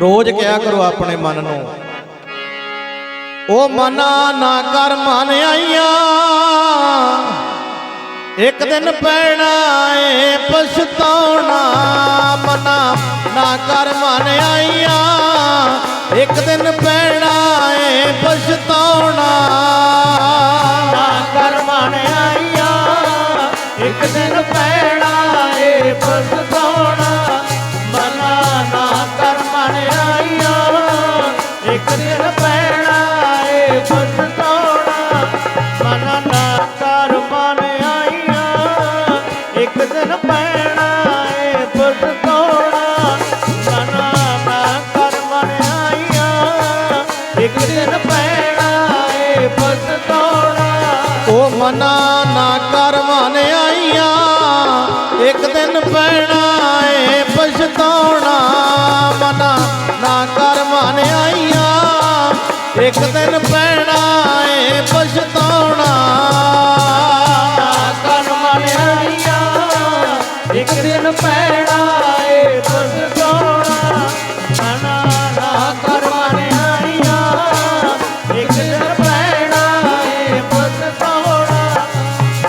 ਰੋਜ਼ ਕਿਹਾ ਕਰੋ ਆਪਣੇ ਮਨ ਨੂੰ। ਉਹ ਮਨਾ ਨਾ ਕਰ ਮਨ ਆਈਆਂ। ਇੱਕ ਦਿਨ ਪੈਣਾ ਏ ਪਛਤਾਉਣਾ ਮਨਾ ਨਾ ਕਰ ਮਨ ਆਈਆਂ। ਇੱਕ ਦਿਨ ਪੈਣਾ ਮਨਾ ਨਾ ਕਰ ਮਨ ਆਈਆਂ। ਇੱਕ ਦਿਨ ਪੈਣਾ ਇੱਕ ਦਿਨ ਪੈਣਾ ਏ ਪਛਤਾਉਣਾ। ਨਾ ਕਰ ਆਈਆਂ ਇੱਕ ਦਿਨ ਪੈਣਾ ਏ ਪਛਤਾਉਣਾ। ਮਨਾ ਨਾ ਕਰ ਮਨ ਆਈਆਂ ਇੱਕ ਦਿਨ ਪੈਣਾ ਏ ਪਛਤਾਉਣਾ।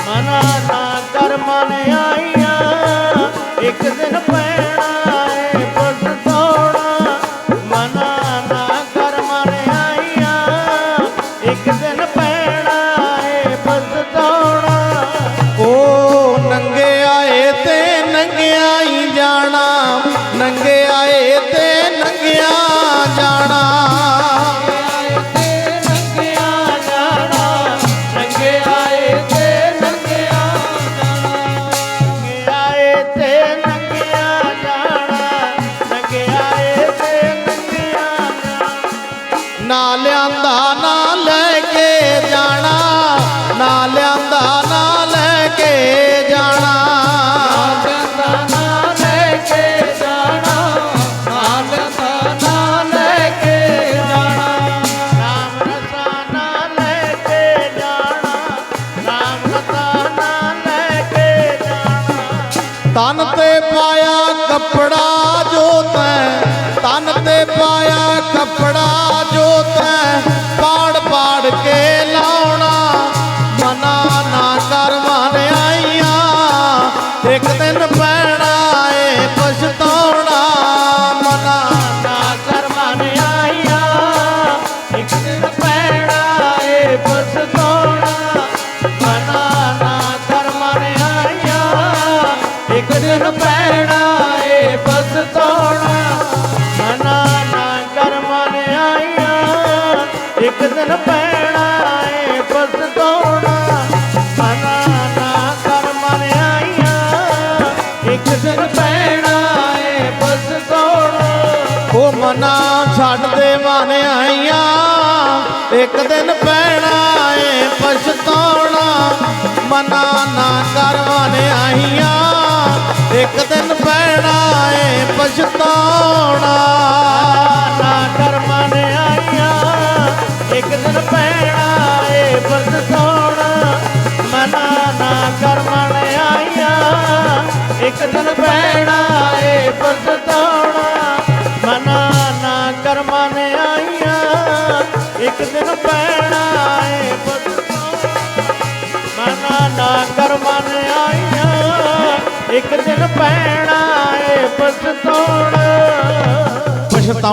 ਮਨਾ ਨਾ ਕਰਮ ਮਨ ਆਈਆਂ, ਇੱਕ ਦਿਨ ਪੈਣਾ ਜਾਣਾ ਨੰਗੇ ਆਏ ਤੇ ਨੰਗਿਆ ਜਾਣਾ। ਤੇ ਨੰਗਿਆ ਨਾ ਲੈ ਉਹ ਮਨਾ ਛੱਡ ਦੇ ਮਨ ਆਈਆਂ। ਇੱਕ ਦਿਨ ਪੈਣਾ ਏ ਪਛਤਾਉਣਾ। ਮਨਾ ਨਾ ਕਰ ਮਨ ਆਈਆਂ। ਇੱਕ ਦਿਨ ਪੈਣਾ ਏ ਪਛਤਾਉਣਾ। ਨਾ ਕਰ ਮਨ ਆਈਆਂ। ਇੱਕ ਦਿਨ ਪੈਣਾ ਏ ਪਛਤਾਉਣਾ। ਮਨਾ ਨਾ ਕਰ ਮਨ ਆਈਆਂ। ਇੱਕ ਦਿਨ ਪੈਣਾ ਏ ਪਛਤਾਉਣਾ। ਨਾ ਕਰ ਮਨ ਆਈਆਂ। ਇੱਕ ਦਿਨ ਪੈਣਾ ਏ ਪਛਤਾਉਣਾ ਪਛਤਾ